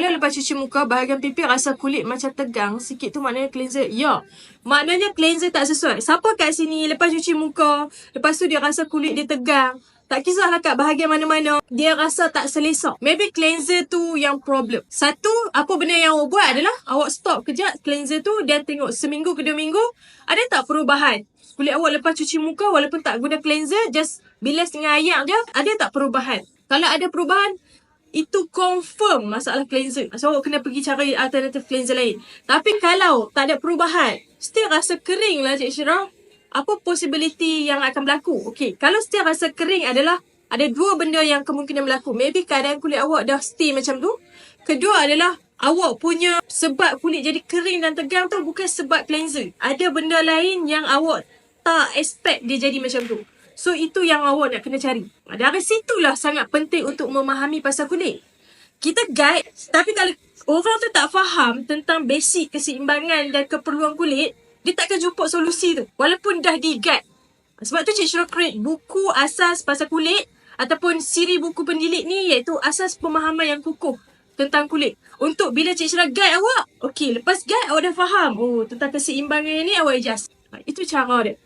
Kalau lepas cuci muka, bahagian pipi rasa kulit macam tegang sikit tu maknanya cleanser. Ya. Maknanya cleanser tak sesuai. Siapa kat sini lepas cuci muka, lepas tu dia rasa kulit dia tegang. Tak kisahlah kat bahagian mana-mana, dia rasa tak selesa. Maybe cleanser tu yang problem. Satu, apa benda yang awak buat adalah awak stop kejap cleanser tu dan tengok seminggu ke dua minggu, ada tak perubahan? Kulit awak lepas cuci muka walaupun tak guna cleanser, just bilas dengan air je, ada tak perubahan? Kalau ada perubahan, itu confirm masalah cleanser. So, awak kena pergi cari alternatif cleanser lain. Tapi kalau tak ada perubahan, still rasa kering lah Cik Syirah, apa possibility yang akan berlaku? Okay, kalau still rasa kering adalah ada dua benda yang kemungkinan berlaku. Maybe keadaan kulit awak dah stay macam tu. Kedua adalah awak punya sebab kulit jadi kering dan tegang tu bukan sebab cleanser. Ada benda lain yang awak tak expect dia jadi macam tu. So itu yang awak nak kena cari. Dari situlah sangat penting untuk memahami pasal kulit. Kita guide, tapi kalau orang tu tak faham tentang basic keseimbangan dan keperluan kulit, dia takkan jumpa solusi tu. Walaupun dah di guide. Sebab tu Cik Syurah create buku asas pasal kulit ataupun siri buku pendidik ni iaitu asas pemahaman yang kukuh tentang kulit. Untuk bila Cik Syurah guide awak, okey lepas guide awak dah faham. Oh tentang keseimbangan ni awak adjust. Itu cara dia.